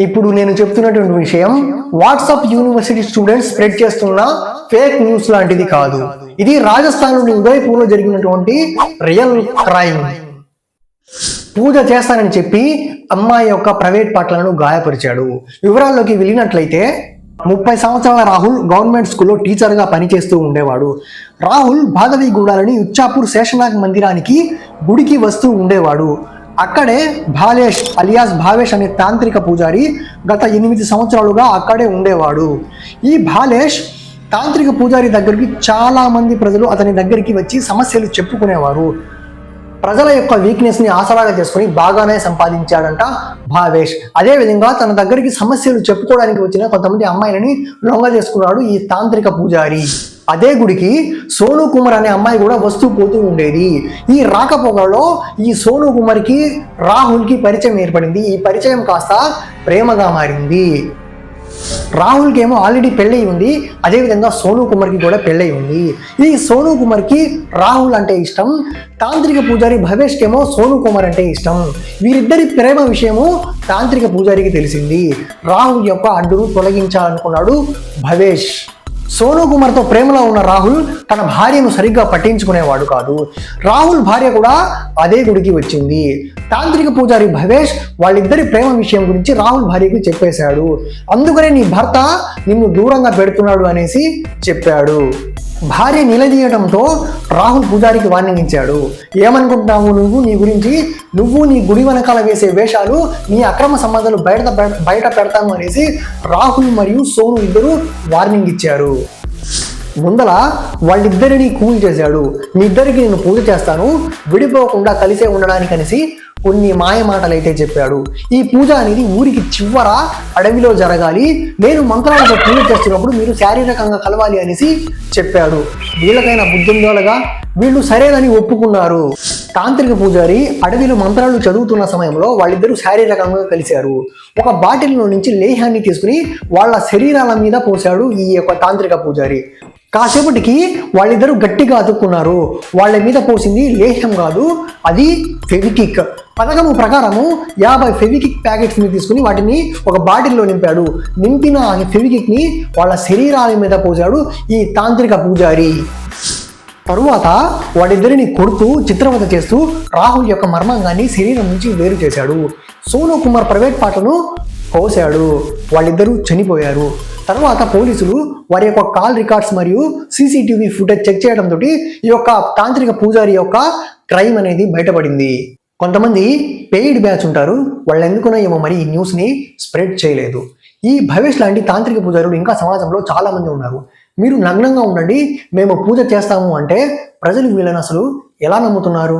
ఇప్పుడు నేను చెప్తున్నటువంటి విషయం వాట్సాప్ యూనివర్సిటీ స్టూడెంట్స్ స్ప్రెడ్ చేస్తున్న ఫేక్ న్యూస్ లాంటిది కాదు. ఇది రాజస్థాన్ నుండి ఉదయపూర్లో జరిగినటువంటి రియల్ క్రైమ్ పూజ చేస్తానని చెప్పి అమ్మాయి యొక్క ప్రైవేట్ పాటలను గాయపరిచాడు. వివరాల్లోకి వెళ్ళినట్లయితే ముప్పై సంవత్సరాల రాహుల్ గవర్నమెంట్ స్కూల్లో టీచర్గా పనిచేస్తూ ఉండేవాడు. రాహుల్ భాగవిగూడాలని ఉచ్చాపూర్ శేషనాగ్ మందిరానికి గుడికి వస్తూ ఉండేవాడు. అక్కడే భాలేష్ అలియాస్ భావేష్ అనే తాంత్రిక పూజారి గత ఎనిమిది సంవత్సరాలుగా అక్కడే ఉండేవాడు. ఈ భాలేష్ తాంత్రిక పూజారి దగ్గరికి చాలా మంది ప్రజలు అతని దగ్గరికి వచ్చి సమస్యలు చెప్పుకునేవారు. ప్రజల యొక్క వీక్నెస్ని ఆసరాగా చేసుకుని బాగానే సంపాదించాడంట భావేష్. అదే విధంగా తన దగ్గరికి సమస్యలు చెప్పుకోవడానికి వచ్చిన కొంతమంది అమ్మాయిలని లొంగ చేసుకున్నాడు ఈ తాంత్రిక పూజారి. అదే గుడికి సోను కుమార్ అనే అమ్మాయి కూడా వస్తూ పోతూ ఉండేది. ఈ రాకపోగలో ఈ సోను కుమార్కి రాహుల్కి పరిచయం ఏర్పడింది. ఈ పరిచయం కాస్త ప్రేమగా మారింది. రాహుల్కి ఏమో ఆల్రెడీ పెళ్ళై ఉంది. అదేవిధంగా సోను కుమార్కి కూడా పెళ్ళై ఉంది. ఈ సోను కుమార్కి రాహుల్ అంటే ఇష్టం. తాంత్రిక పూజారి భవేష్కి ఏమో సోను కుమార్ అంటే ఇష్టం. వీరిద్దరి ప్రేమ విషయము తాంత్రిక పూజారికి తెలిసింది. రాహుల్ యొక్క అడ్డును తొలగించాలనుకున్నాడు భవేష్. సోను కుమార్తో ప్రేమలో ఉన్న రాహుల్ తన భార్యను సరిగ్గా పట్టించుకునేవాడు కాదు. రాహుల్ భార్య కూడా అదే గుడికి వచ్చింది. తాంత్రిక పూజారి భవేష్ వాళ్ళిద్దరి ప్రేమ విషయం గురించి రాహుల్ భార్యకి చెప్పేశాడు. అందుకనే నీ భర్త నిన్ను దూరంగా పెడుతున్నాడు అనేసి చెప్పాడు. భార్య నిలదీయడంతో రాహుల్ పూజారికి వార్నింగ్ ఇచ్చాడు. ఏమనుకుంటున్నావు నువ్వు? నీ గురించి నువ్వు నీ గుడి వెనకాల వేసే వేషాలు నీ అక్రమ సంబంధాలు బయట బయట పెడతాను అనేసి రాహుల్ మరియు సోను ఇద్దరు వార్నింగ్ ఇచ్చారు. ముందల వాళ్ళిద్దరిని కూల్ చేశాడు. మీ ఇద్దరికి నేను పూజ చేస్తాను. విడిపోకుండా కలిసే ఉండడానికి అనేసి కొన్ని మాయ మాటలు అయితే చెప్పాడు. ఈ పూజ అనేది ఊరికి చివర అడవిలో జరగాలి. నేను మంత్రాలతో పూజ చేస్తున్నప్పుడు మీరు శారీరకంగా కలవాలి అనేసి చెప్పాడు. వీళ్ళకైనా బుద్ధిందోలగా వీళ్ళు సరేనని ఒప్పుకున్నారు. తాంత్రిక పూజారి అడవిలో మంత్రాలు చదువుతున్న సమయంలో వాళ్ళిద్దరూ శారీరకంగా కలిశారు. ఒక బాటిల్లో నుంచి లేహాన్ని తీసుకుని వాళ్ళ శరీరాల మీద పోశాడు ఈ యొక్క తాంత్రిక పూజారి. కాసేపటికి వాళ్ళిద్దరూ గట్టిగా అతుక్కున్నారు. వాళ్ళ మీద పోసింది లేహ్యం కాదు అది ఫెవికిక్. పథకము ప్రకారము యాభై ఫెవికిక్ ప్యాకెట్స్ని తీసుకుని వాటిని ఒక బాటిల్లో నింపాడు. నింపిన ఆ ఫెవికిక్ని వాళ్ళ శరీరాల మీద పోసాడు ఈ తాంత్రిక పూజారి. తరువాత వాడిద్దరిని కొడుతూ చిత్రవత చేస్తూ రాహుల్ యొక్క మర్మాంగాన్ని శరీరం నుంచి వేరు చేశాడు. సోను కుమార్ ప్రైవేట్ పాటను కోసాడు వాళ్ళిద్దరూ చనిపోయారు. తర్వాత పోలీసులు వారి యొక్క కాల్ రికార్డ్స్ మరియు సీసీటీవీ ఫుటేజ్ చెక్ చేయడంతో ఈ యొక్క తాంత్రిక పూజారి యొక్క క్రైమ్ అనేది బయటపడింది. కొంతమంది పెయిడ్ బ్యాచ్ ఉంటారు. వాళ్ళు ఎందుకునో ఏమో మరి ఈ న్యూస్ని స్ప్రెడ్ చేయలేదు. ఈ భవేష్ లాంటి తాంత్రిక పూజారులు ఇంకా సమాజంలో చాలా మంది ఉన్నారు. మీరు నగ్నంగా ఉండండి. మేము పూజ చేస్తాము అంటే ప్రజలు వీళ్ళని అసలు ఎలా నమ్ముతున్నారు?